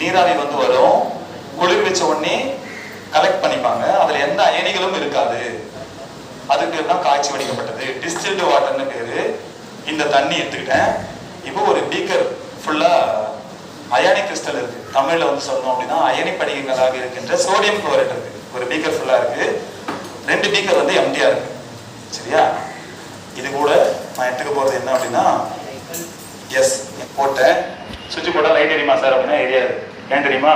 நீராவி வந்து வரும். குளிர் வச்ச உடனே கலெக்ட் பண்ணிப்பாங்க. அதுல எந்த அயனிகளும் இருக்காது. அதுக்கு பேர் தான் காய்ச்சி வடிக்கப்பட்டது. டிஸ்டில்டு வாட்டர்னு பேரு. இந்த தண்ணி எடுத்துக்கிட்டேன். இப்போ ஒரு பீக்கர் ஃபுல்லா அயானிக் கிறிஸ்டல் இருக்கு. தமிழ்ல வந்து சொன்னோம் அப்படின்னா அயனி படிகங்களாக இருக்கின்ற சோடியம் குளோரைட் இருக்கு. ஒரு பீக்கர் ஃபுல்லா இருக்கு. ரெண்டு பீக்கர் வந்து எம்டியா இருக்கு. சரியா? இது கூட நான் எடுத்துக்க போறது என்ன அப்படின்னா எஸ் போட்டேன். சுவிட்ச் போட்டா லைட் எரியுமா சார் அப்படின்னா எரியாது. ஏன் தெரியுமா?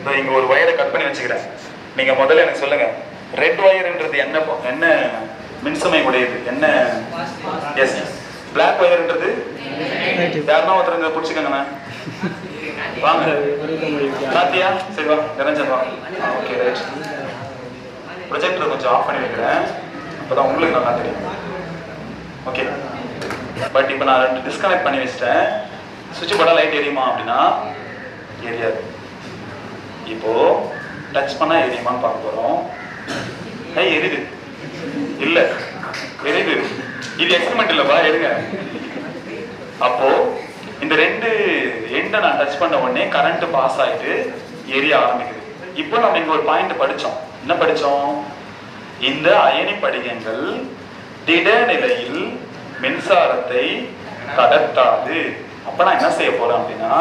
இதோ இங்க ஒரு வயரை கட் பண்ணி வச்சுக்கிறேன். நீங்க முதல்ல எனக்கு சொல்லுங்க. ரெட் ஒயர்ன்றது என்ன என்ன மின்சுமை உடையது? என்ன? எஸ் பிளாக் ஒயர்ன்றது யாருன்னா ஒருத்தர் பிடிச்சிக்கங்கண்ணா வாங்க. சாத்தியா சரி வா. நிரஞ்சன் வா. ஓகே ரைட் ப்ரொஜெக்டர் கொஞ்சம் ஆஃப் பண்ணி வைக்கிறேன். அப்பதான் உங்களுக்கு நல்லா தெரியும். ஓகே பட் இப்போ நான் ரெண்டு டிஸ்கனெக்ட் பண்ணி வச்சிட்டேன். சுவிட்ச் போட்டால் லைட் எரியுமா அப்படின்னா எரியாது இப்போ டச் பண்ணா எரியுமான்னு பார்க்க போறோம் ஐ எரியுது இல்ல எரியுது இது எக்ஸ்பெரிமெண்ட் இல்லப்பா எடுங்க. அப்போ இந்த ரெண்டு எண்டை நான் டச் பண்ண உடனே கரண்ட் பாஸ் ஆயிட்டு எரிய ஆரம்பிக்குது. இப்போ நம்ம இங்க ஒரு பாயிண்ட் படிச்சோம். என்ன படிச்சோம்? இந்த அயனி படிகங்கள் திட நிலையில் மின்சாரத்தை கடத்தாது. அப்ப நான் என்ன செய்ய போறேன் அப்படின்னா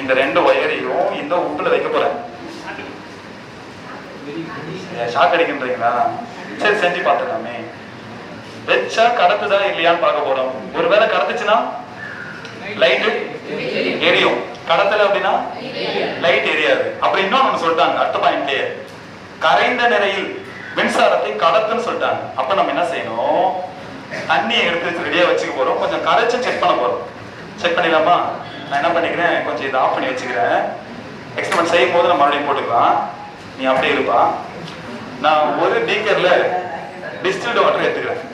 இந்த ரெண்டு ஒயரையும் இந்த உப்புல வைக்க போறேன். ஷாக் அடிக்கின்றீங்களா? சரி செஞ்சு பார்த்துக்கலாமே வச்சா கடத்துதா இல்லையான்னு பார்க்க போறோம். ஒருவேளை கடத்துச்சுன்னா லைட்டு எரியும். கடத்தல அப்படின்னா லைட் எரியாது. அப்படி இன்னொன்னு சொல்லிட்டாங்க அடுத்த பாயிண்ட்லயே கரைந்த நிலையில் மின்சாரத்தை கடத்துன்னு சொல்லிட்டாங்க. அப்ப நம்ம என்ன செய்யணும்? தண்ணியை எடுத்து ரெடியா வச்சுக்க போறோம். கொஞ்சம் கரைச்சு செக் பண்ண போறோம். செக் பண்ணிடலாமா? நான் என்ன பண்ணிக்கிறேன் கொஞ்சம் இதை ஆஃப் பண்ணி வச்சுக்கிறேன். எக்ஸ்பெரிமெண்ட் செய்யும் போது நான் மறுபடியும் போட்டுக்கலாம். நீ அப்படியே இருப்பா. நான் ஒரு பீக்கர்ல டிஸ்டில்டு வாட்டர் எடுத்துக்கிறேன்.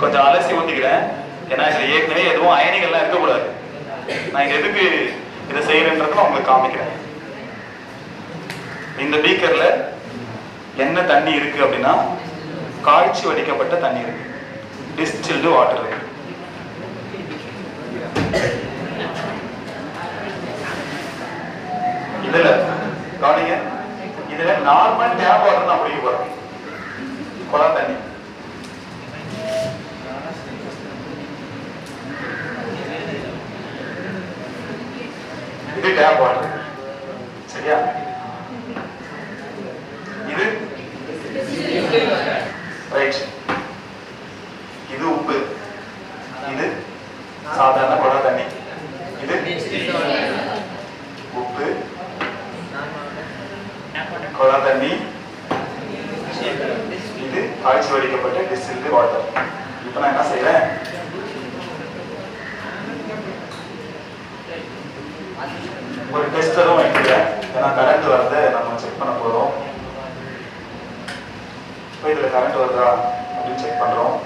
கொஞ்சம் அலசி ஊத்திக்கிறேன். ஏன்னா இதுல ஏற்கனவே எதுவும் அயனிகள்லாம் இருக்கக்கூடாது. நான் எதுக்கு இதை செய்யறேன்றதும் உங்களுக்கு காமிக்கிறேன். இந்த பீக்கர்ல என்ன தண்ணி இருக்கு அப்படின்னா காய்ச்சி வடிக்கப்பட்ட தண்ணி இருக்கு. டிஸ்டில்டு வாட்டர் இருக்கு. இதுல கவனிங்க இதுல நார்மல் டேப் வாட்டர் நான் குடிக்க போறோம். குளம் தண்ணி. இது டேப் வாட்டர் சரியா இது ரைட் இது உப்பு இது சாதாரண குடம் தண்ணி இது உப்பு குடம் தண்ணி இது காய்ச்சி வடிக்கப்பட்ட டிஸ்டில்டு வாட்டர் இப்போ நான் என்ன செய்யறேன் ஒரு டெஸ்டரும் வைக்கிறேன் ஏன்னா கரண்ட் வரத நம்ம செக் பண்ண போறோம். இப்போ இதுல கரண்ட் வருதா அப்படின்னு செக் பண்றோம்.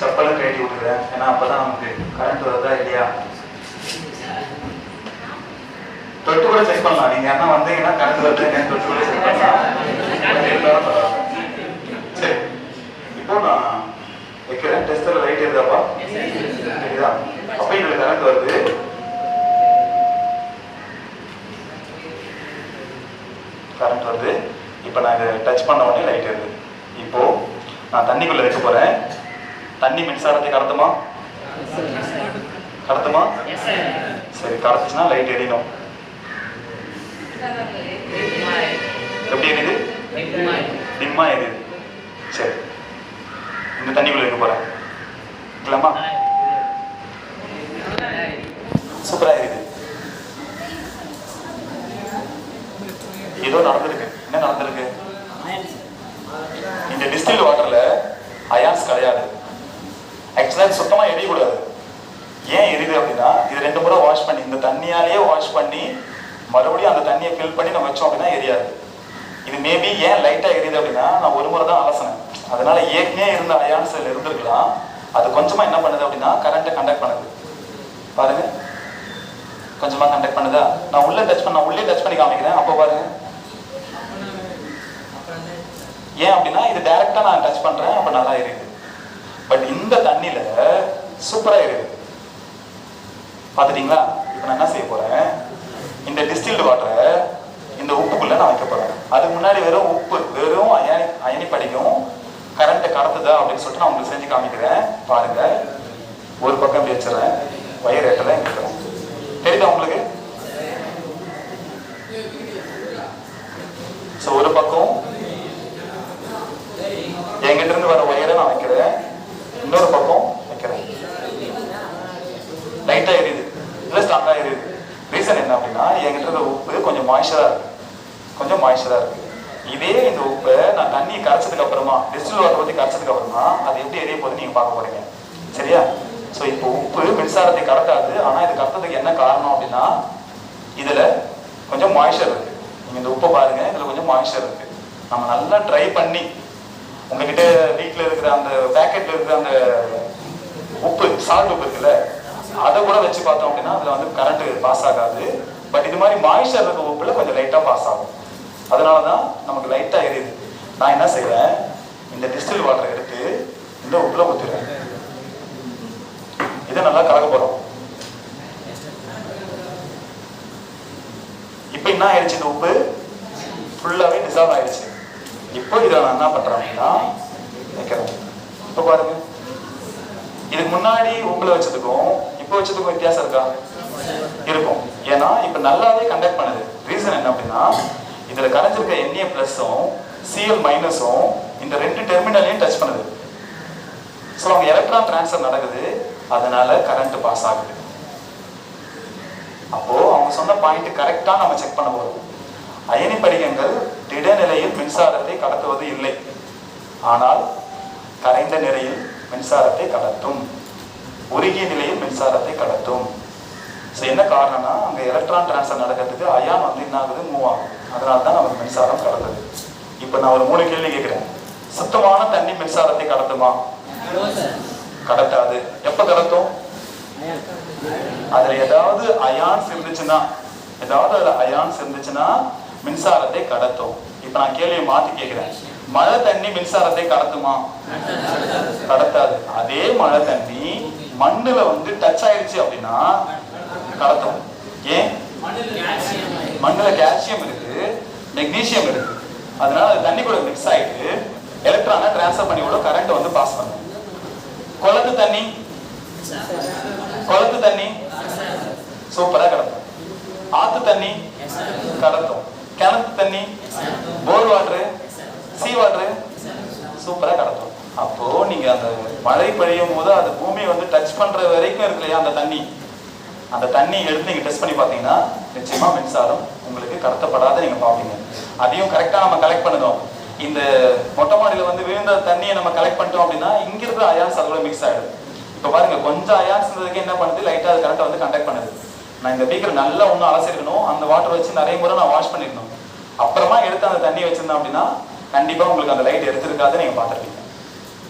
செப்பலும் கழட்டி விட்டுறேன். ஏன்னா அப்பதான் நமக்கு கரண்ட் வருதா இல்லையா? தொட்டு கூட செக் பண்ணலாம். நீங்க என்ன வந்தீங்கன்னா கரண்ட் வருது தொட்டு கூட செக் பண்ணலாம் இருந்தாலும் பரவாயில்ல. சரி இப்போ நான் வைக்கிறேன் டெஸ்டர் லைட் எதுதாப்பா சரிதா அப்ப இதுல கரண்ட் வருது கரண்ட் வருது இப்போ நான் இதை டச் பண்ண உடனே லைட் வருது இப்போ நான் தண்ணிக்குள்ள வைக்க போறேன் தண்ணி மின்சாரத்தை கடத்துமா கடத்துமா சரி கடத்துச்சுன்னா லைட் எரியணும் எப்படி எரியுது டிம்மா எரியுது சரி இந்த தண்ணிக்குள்ள வைக்க போறேன் வைக்கலாமா சூப்பரா எரியுது ஏதோ நடந்திருக்கு என்ன நடந்திருக்கு இந்த டிஸ்டில் வாட்டர்ல அயான்ஸ் கிடையாது ஆக்சுவலா இது சுத்தமா எரியக்கூடாது ஏன் எரியுது அப்படின்னா இது ரெண்டு முறை வாஷ் பண்ணி இந்த தண்ணியாலேயே வாஷ் பண்ணி மறுபடியும் அந்த தண்ணியை ஃபில் பண்ணி நம்ம வச்சோம் அப்படின்னா எரியாது இது மேபி ஏன் லைட்டா எரியுது அப்படின்னா நான் ஒரு முறை தான் அலசினேன் அதனால ஏற்கனவே இருந்த அயான்ஸ் இதுல அது கொஞ்சமா என்ன பண்ணுது அப்படின்னா கரண்ட்டை கண்டக்ட் பண்ணுது. பாருங்க. கொஞ்சமா கண்டக்ட் பண்ணுதா? நான் உள்ள டச் பண்ண உள்ளே டச் பண்ணி காமிக்கிறேன். அப்போ பாருங்க. ஏன் அப்படின்னா இது டைரக்டா நான் டச் பண்றேன். அப்ப நல்லா எரியுது பட் இந்த தண்ணியில சூப்பரா எரியுது பாத்துட்டீங்களா இப்ப நான் என்ன செய்ய போறேன்? இந்த டிஸ்டில்டு வாட்டரை இந்த உப்புக்குள்ள நான் வைக்க போறேன். அதுக்கு முன்னாடி வெறும் உப்பு வெறும் அயனி அயனி படிக்கும். கரண்ட்டை கடத்துதா அப்படின்னு சொல்லிட்டு நான் உங்களுக்கு செஞ்சு காமிக்கிறேன். பாருங்க. ஒரு பக்கம் இப்படி வச்சிடறேன். வயர் ஏட்டல இருக்கிறேன் தெரியுதா உங்களுக்கு? ஸோ ஒரு பக்கம் எங்கிட்ட இருந்து வர ஒயரை நான் வைக்கிறேன். இன்னொரு பக்கம் வைக்கிறேன். லைட்டா எரியுது. இல்லை ஸ்ட்ராங்காக எரியுது. ரீசன் என்ன அப்படின்னா எங்கிட்ட இருந்த உப்பு கொஞ்சம் மாய்ச்சரா இருக்கு. கொஞ்சம் மாய்ச்சரா இருக்கு. இதே இந்த உப்பை நான் தண்ணி கரைச்சதுக்கு அப்புறமா டிஸ்டில் வாட்டர் ஊற்றி கரைச்சதுக்கு அப்புறமா அது எப்படி எரிய போகுது நீங்க பார்க்க போறீங்க. சரியா? ஸோ இப்போ உப்பு மின்சாரத்தை கடத்தாது ஆனா இது கடத்ததுக்கு என்ன காரணம் அப்படின்னா இதுல கொஞ்சம் மாய்ச்சர் இருக்கு. நீங்க இந்த உப்பை பாருங்க இதுல கொஞ்சம் மாய்ச்சர் இருக்கு. நம்ம நல்லா ட்ரை பண்ணி உங்ககிட்ட வீட்டில் இருக்கிற அந்த பேக்கெட்ல இருக்கிற அந்த உப்பு சால்ட் உப்பு இருக்குல்ல அதை கூட வச்சு பார்த்தோம் அப்படின்னா அதுல வந்து கரண்ட் பாஸ் ஆகாது. பட் இது மாதிரி மாய்ச்சர் இருக்க உப்புல கொஞ்சம் லைட்டா பாஸ் ஆகும். அதனால தான் நமக்கு லைட்டாக எரியுது. நான் என்ன செய்வேன்? இந்த டிஸ்டில் வாட்டரை எடுத்து இந்த உப்பில் ஊற்றிடுவேன் இதை நல்லா கலக்க போறோம் இப்போ என்ன ஆயிடுச்சு இந்த உப்பு ஃபுல்லாவே டிசால்வ் ஆயிடுச்சு இப்போ இதை நான் என்ன பண்றேன் அப்படின்னா வைக்கிறேன் இப்போ பாருங்க இதுக்கு முன்னாடி உப்புல வச்சதுக்கும் இப்போ வச்சதுக்கும் வித்தியாசம் இருக்கா இருக்கும் ஏன்னா இப்போ நல்லாவே கண்டக்ட் பண்ணுது ரீசன் என்ன அப்படின்னா இதுல கரைஞ்சிருக்க என்ஏ பிளஸும் சிஎல் மைனஸும் இந்த ரெண்டு டெர்மினலையும் டச் பண்ணுது ஸோ அவங்க எலக்ட்ரான் டிரான்ஸ்ஃபர் நடக்குது அதனால கரண்ட் பாஸ் ஆகுது. அப்போ அவங்க சொன்ன பாயிண்ட் கரெக்டா நம்ம செக் பண்ண போறோம். அயனி படிகங்கள் திடநிலையில் மின்சாரத்தை கடத்துவது இல்லை. ஆனால் கரைந்த நிலையில் மின்சாரத்தை கடத்தும். உருகிய நிலையில் மின்சாரத்தை கடத்தும். ஸோ என்ன காரணம்னா அங்கே எலக்ட்ரான் டிரான்ஸ்ஃபர் நடக்கிறதுக்கு அயான் வந்து என்ன ஆகுது? மூவ் ஆகும் அதனால தான் நமக்கு மின்சாரம் கடத்துது இப்போ நான் ஒரு மூணு கேள்வி கேட்குறேன். சுத்தமான தண்ணி மின்சாரத்தை கடத்துமா? கடத்தாது. எப்ப கடத்தும்? அதுல ஏதாவது அயான்ஸ் இருந்துச்சுன்னா ஏதாவது அதுல அயான்ஸ் இருந்துச்சுன்னா மின்சாரத்தை கடத்தும். இப்ப நான் கேள்வியை மாத்தி கேட்கிறேன் மழை தண்ணி மின்சாரத்தை கடத்துமா? கடத்தாது. அதே மழை தண்ணி மண்ணுல வந்து டச் ஆயிடுச்சு அப்படின்னா கடத்தும். ஏன்? மண்ணுல கால்சியம் இருக்கு மெக்னீசியம் இருக்கு. அதனால அது தண்ணி கூட மிக்ஸ் ஆயிட்டு எலக்ட்ரானை டிரான்ஸ்ஃபர் பண்ணி கூட கரண்ட் வந்து பாஸ் பண்ணும். குளத்து தண்ணி. குளத்து தண்ணி. சூப்பரா கிடக்கும். ஆத்து தண்ணி. கடத்தும். கிணத்து தண்ணி. போர் வாட்டரு சீ வாட்டரு சூப்பரா கடத்தும். அப்போ நீங்க அந்த மழை பெய்யும் போது அது பூமியை வந்து டச் பண்ற வரைக்கும் இருக்கு இல்லையா அந்த தண்ணி? அந்த தண்ணி எடுத்து நீங்க டெஸ்ட் பண்ணி பார்த்தீங்கன்னா நிச்சயமா மின்சாரம் உங்களுக்கு கடத்தப்படாத நீங்க பார்ப்பீங்க. அதையும் கரெக்டா நம்ம கலெக்ட் பண்ணணும் இந்த மொட்டை மாடியில வந்து விழுந்த தண்ணியை நம்ம கலெக்ட் பண்ணிட்டோம் அப்படின்னா இங்க இருக்கிற அயான்ஸ் அதோட மிக்ஸ் ஆயிடும். இப்போ பாருங்க கொஞ்சம் அயான்ஸ் இருந்ததுக்கு என்ன பண்ணுது? லைட்டா அது கரண்ட்டை வந்து கண்டக்ட் பண்ணுது. நான் இந்த பீக்கர் நல்லா ஒன்றும் அலசிருக்கணும். அந்த வாட்டர் வச்சு நிறைய முறை நான் வாஷ் பண்ணிருக்கணும். அப்புறமா எடுத்து அந்த தண்ணி வச்சிருந்தேன் அப்படின்னா கண்டிப்பா உங்களுக்கு அந்த லைட் எடுத்திருக்காது நீங்க பார்த்துருப்பீங்க.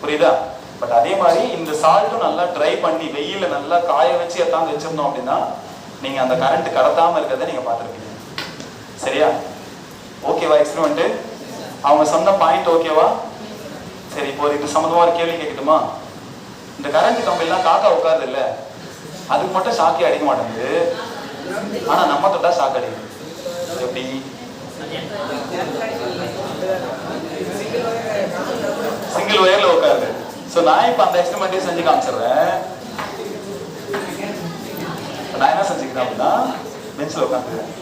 புரியுதா? பட் அதே மாதிரி இந்த சால்ட்டும் நல்லா ட்ரை பண்ணி வெயில நல்லா காய வச்சு எத்தாந்து வச்சிருந்தோம் அப்படின்னா நீங்க அந்த கரண்ட் கடத்தாம இருக்கிறத நீங்க பாத்துருப்பீங்க சரியா? ஓகேவா எக்ஸ்பிரிமெண்ட்டு அவங்க சொன்ன பாயிண்ட் ஓகேவா சரி இப்போ இது சம்மந்தமாக ஒரு கேள்வி கேட்கட்டுமா? இந்த கரண்ட் கம்பிலாம் காக்கா உட்காருது இல்லை? அதுக்கு மட்டும் ஷாக்கே அடிக்க மாட்டேங்குது. ஆனால் நம்ம தொட்டா சாக்கு அடிக்குது எப்படி? சிங்கிள் ஒயர்ல உட்காருது. ஸோ நான் இப்போ அந்த எக்ஸ்பெரிமெண்ட்டையும் செஞ்சு காமிச்சிடுறேன். நான் என்ன செஞ்சுக்கிறேன் அப்படின்னா பெஞ்சில் உட்காந்துருக்கேன்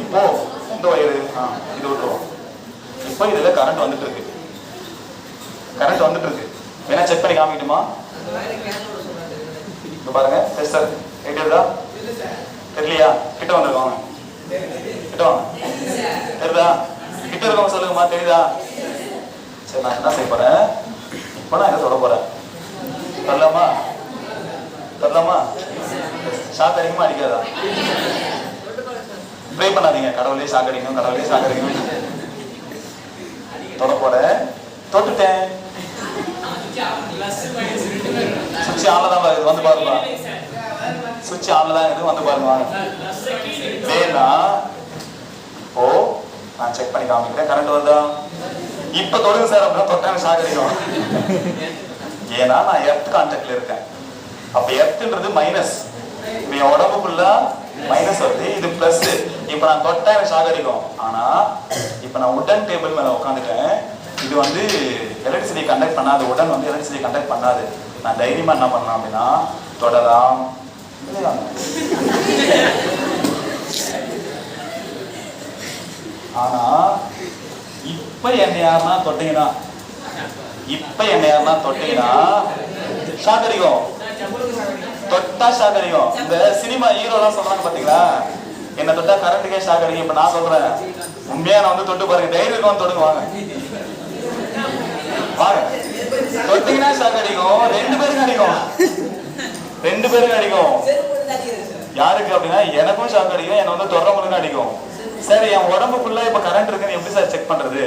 இப்போ இந்த ஒயரு ஆ இது விட்டுருவோம் இப்போ இதில் கரண்ட் வந்துட்டு இருக்கு கரண்ட் வந்துட்டு இருக்கு வேணா செக் பண்ணி காமிக்கணுமா இப்போ பாருங்க டெஸ்டர் கேட்டுதா தெரியலையா? கிட்ட வந்துருக்கோங்க கிட்ட வாங்க. தெரியுதா? கிட்ட இருக்கவங்க சொல்லுங்கம்மா தெரியுதா? சரி நான் என்ன செய்ய போறேன்? இப்போ நான் இதை தொட போறேன்? தரலாமா? தரலாமா? ஷாக் அடிக்குமா அடிக்காதா? ப்ரே பண்ணாதீங்க. கடவுளே சாகடிக்கணும் கடவுளே சாகடிக்கணும் தொட தொட்டுட்டேன் சுவிட்ச் ஆன்ல தான் இது வந்து பாருங்க சுவிட்ச் ஆன்ல தான் இது வந்து பாருங்க வேணா. ஓ நான் செக் பண்ணி காமிக்கிறேன். கரண்ட் வருதா? இப்ப தொடுங்க சார் அப்படின்னா தொட்டாங்க சாகரிக்கும் ஏன்னா நான் எர்த் கான்டாக்ட்ல இருக்கேன். அப்ப எர்த்ன்றது மைனஸ் இப்ப என் உடம்புக்குள்ள மைனஸ் வருது இது பிளஸ் இப்ப நான் தொட்டா எனக்கு ஷாக் அடிக்கும். ஆனா இப்ப நான் உடன் டேபிள் மேல உட்காந்துட்டேன் இது வந்து எலக்ட்ரிசிட்டி கண்டக்ட் பண்ணாது. உடன் வந்து எலக்ட்ரிசிட்டி கண்டக்ட் பண்ணாது. நான் தைரியமா என்ன பண்ணலாம் அப்படின்னா தொடலாம். ஆனா இப்ப என்னை யாருன்னா தொட்டீங்கன்னா இப்ப என்னை யாருன்னா தொட்டீங்கன்னா ஷாக் அடிக்கும். தொட்டா ஷாக் அடிக்கும் இந்த சினிமா ஹீரோலாம் சொல்றாங்க பாத்தீங்களா? என்ன தொட்டா கரண்ட்டுக்கே ஷாக் அடிக்கும் இப்ப நான் சொல்றேன். உண்மையா நான் வந்து தொட்டு பாருங்க. தைரியம் இருக்கவன் தொடுங்க வாங்க. வாங்க. தொட்டீங்கன்னா ஷாக் அடிக்கும் ரெண்டு பேருக்கு அடிக்கும். ரெண்டு பேருக்கு அடிக்கும். யாருக்கு அப்படின்னா எனக்கும் ஷாக் அடிக்கும் என்ன வந்து தொடரவங்களுக்கும் அடிக்கும். சரி என் உடம்புக்குள்ள இப்ப கரண்ட் இருக்குன்னு எப்படி சார் செக் பண்றது?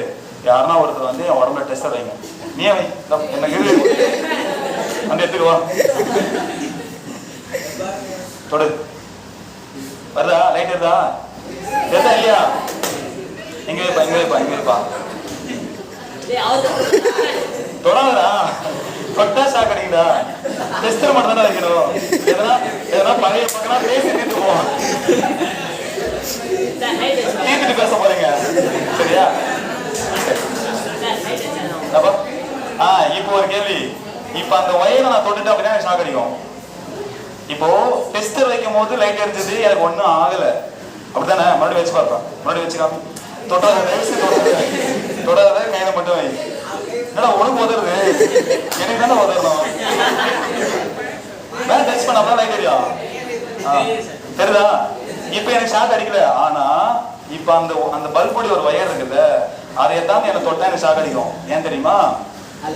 யாருன்னா ஒருத்தர் வந்து என் உடம்புல டெஸ்ட் வைங்க. நீ என்ன இதோ, அந்த எடுத்துக்குவா தொடு. வருதா? லைட் வருதா? எதா இல்லையா? இங்க இருப்பா இங்க இருப்பா இங்க இருப்பா தொடங்குதா தொட்டா ஷாக் அடிக்குதா? டெஸ்டர் மட்டும் தானே வைக்கணும் எதனா எதனா பழைய பக்கம் பேசி தீர்த்து போவோம். தீர்த்துட்டு பேச போறீங்க. சரியா? அப்போ ஆ இப்போ ஒரு கேள்வி. இப்போ அந்த ஒயரை நான் தொட்டுட்டேன் அப்படின்னா எனக்கு ஷாக் அடிக்கும். இப்போ டெஸ்ட் வைக்கும் போது லைட் எரிஞ்சது எனக்கு ஒண்ணும் ஆகல. அப்படித்தானே? மறுபடியும் வச்சு பார்ப்பேன். மறுபடியும் வச்சுக்காம தொட்டாத தயவுசு தொடாத கையில மட்டும் வை. என்னடா உனக்கு உதருது எனக்கு தானே உதறணும். வேற டெஸ்ட் பண்ணாம லைட் எரியா ஆ, தெரியுதா? இப்போ எனக்கு ஷாக் அடிக்கல. ஆனா இப்போ அந்த அந்த பல்புடைய ஒரு வயர் இருக்குல்ல அதை தான் எனக்கு தொட்டா எனக்கு ஷாக் அடிக்கும். ஏன் தெரியுமா?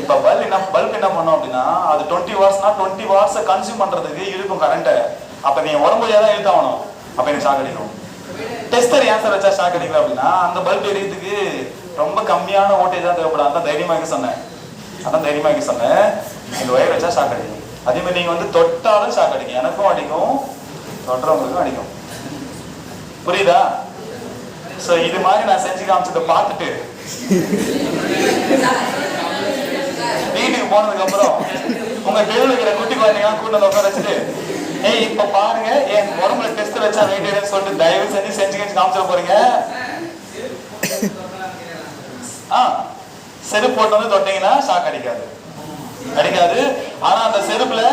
இப்ப பல்ப் என்ன பல்ப் என்ன பண்ணும் அப்படின்னா அது டுவெண்ட்டி வாட்ஸ்னா டுவெண்ட்டி வாட்ஸை கன்சியூம் பண்றதுக்கு இழுக்கும் கரண்ட்டை அப்ப நீ உடம்பு தான் எழுத்தாகணும் அப்ப எனக்கு ஷாக் அடிக்கும்? டெஸ்டர் ஏன் சார் வச்சா ஷாக் அடிக்கல அப்படின்னா அந்த பல்ப் எரியறதுக்கு ரொம்ப கம்மியான ஓட்டேஜ் தான் தேவைப்படும். அதான் தைரியமாக சொன்னேன். அதான் தைரியமாக சொன்னேன். இந்த ஒயர் வச்சா ஷாக் அடிக்கும். அதே மாதிரி நீங்க வந்து தொட்டாலும் ஷாக் அடிக்கும். எனக்கும் அடிக்கும். தொட்டுறவங்களுக்கும் அடிக்கும். புரியுதா? சோ இது மாதிரி நான் செஞ்சு காமிச்சதை பார்த்துட்டு. போனதுக்கு அப்புறம் உங்க இருக்கிற குட்டி குழந்தைங்க கூட்டு வந்து உட்கார வச்சுட்டு ஏய் இப்ப பாருங்க என் உடம்புல டெஸ்ட் வச்சா வெயிட் சொல்லிட்டு தயவு செஞ்சு செஞ்சு செஞ்சு காமிச்சிட போறீங்க. ஆ செருப்பு போட்டு வந்து தொட்டீங்கன்னா ஷாக் அடிக்காது. அடிக்காது. ஆனா அந்த செருப்புல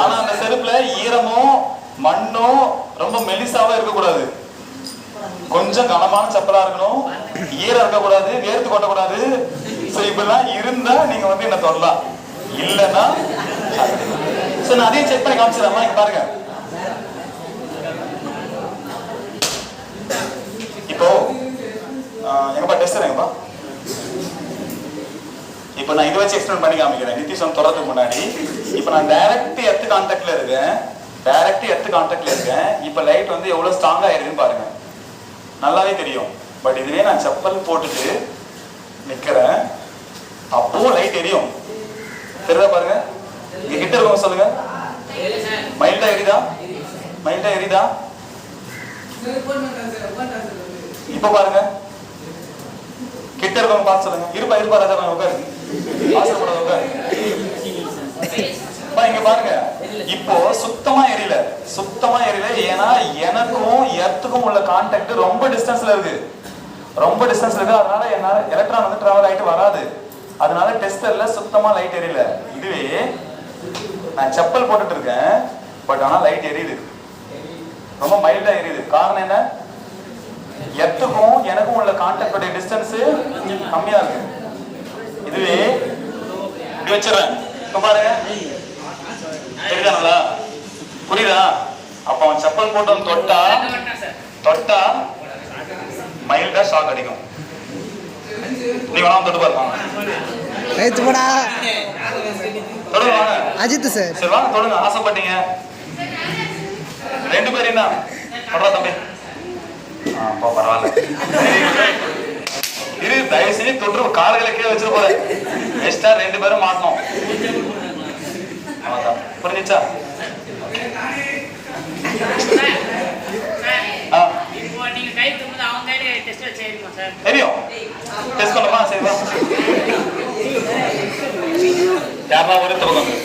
ஆனா அந்த செருப்புல ஈரமும் மண்ணும் ரொம்ப மெலிசாவும் இருக்கக்கூடாது. கொஞ்சம் கனமான செப்பலா இருக்கணும். ஈரம் இருக்கக்கூடாது வேர்த்து கொட்டக்கூடாது. ஸோ இப்படிலாம் இருந்தா நீங்க வந்து என்ன தொடலாம் இல்லைன்னா சோ நான் அதையும் செக் பண்ணி காமிச்சிடலாமா? இங்க பாருங்க. இப்போ எங்கப்பா டெஸ்ட் எங்கப்பா இப்போ நான் இதை வச்சு எக்ஸ்பிளைன் பண்ணி காமிக்கிறேன். நிதிஷம் தொடறதுக்கு முன்னாடி. இப்போ நான் டைரக்ட் எர்த் கான்டாக்ட்ல இருக்கேன். டைரக்ட் எர்த் கான்டாக்ட்ல இருக்கேன். இப்போ லைட் வந்து எவ்வளவு ஸ்ட்ராங்கா இருக்குன்னு பாருங்க. நல்லாவே தெரியும். பட் இதுவே நான் செப்பல் போட்டுட்டு நிக்கிறேன். அப்போ லைட் எரியும். தெரியுதா பாருங்க? இங்க கிட்ட இருக்கவங்க சொல்லுங்க. மைல்டா எரியுதா? மைல்டா எரியுதா? இப்ப பாருங்க. கிட்ட இருக்கவங்க பார்த்து சொல்லுங்க. இருப்பா இருப்பா ராஜா நான் உட்காரு. ஆசைப்படாத உட்காரு. இங்க பாருங்க. இப்போ சுத்தமா எரியல. சுத்தமா எரியல. ஏன்னா எனக்கும் எர்த்துக்கும் உள்ள கான்டாக்ட் ரொம்ப டிஸ்டன்ஸ்ல இருக்கு. ரொம்ப டிஸ்டன்ஸ்ல இருக்கு. அதனால என்னால எலக்ட்ரான் வந்து டிராவல் ஆயிட்டு வராது. அதனால டெஸ்டர்ல சுத்தமா லைட் எரியல. இதுவே நான் செப்பல் போட்டுட்டு இருக்கேன். பட் ஆனா லைட் எரியுது. ரொம்ப மைல்டா எரியுது. காரணம் என்ன? எத்துக்கும் எனக்கும் உள்ள கான்டாக்டோட டிஸ்டன்ஸ் கம்மியா இருக்கு. இதுவே இப்படி வச்சிடறேன். இப்ப பாருங்க. தெரியுதாங்களா புரியுதா? அப்ப அவன் செப்பல் போட்டு தொட்டா தொட்டா மைல்டா ஷாக் அடிக்கும். நீ வேணா தொட்டு பாருங்க ரைத்து போடா. தொடுங்க அஜித் சார். சரி வாங்க தொடுங்க. ஆசைப்பட்டீங்க. ரெண்டு பேரும் தான் தொடரா தம்பி. ஆ அப்போ பரவாயில்ல. இரு தயவு செஞ்சு தொற்று கால்களை கீழே வச்சிட்டு போற எக்ஸ்ட்ரா ரெண்டு பேரும் மாட்டணும். அவ்வளவுதான். புரிஞ்சுச்சா? தெரியும். டெஸ்ட் சரி வா யாரெல்லாம் ஒருத்தர் உட்காந்து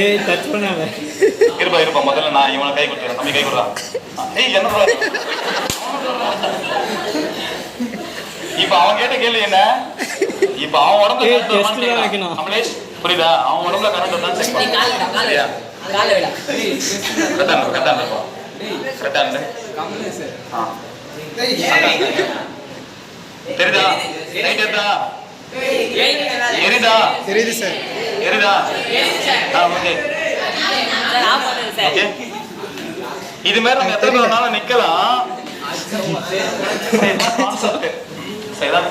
ஏய் டச் பண்ணாத இருப்பா இருப்பா முதல்ல நான் இவனை கை கொடுத்துறேன் தம்பி கை கொடுறா ஏய் என்ன இப்ப அவன் கேட்ட கேள்வி என்ன இப்ப அவன் உடம்புல கேக்குறான். வைக்கணும். கமலேஷ் புரியுதா அவன் உடம்புல கரண்ட் வருதான்னு செக் நீ கால் கால். கால் விடா. கரெக்டா இருக்கு கரெக்டா இருப்பா கரெக்டா இருக்கு ஆ தெரியுதா? லைட் எதா எரிதா தெரியுது சார். எரிதா ஆ ஓகே இது மாதிரி நம்ம எத்தனை பேர் வேணாலும் நிக்கலாம்.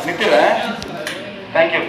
நிக்கிறேன். தேங்க்யூ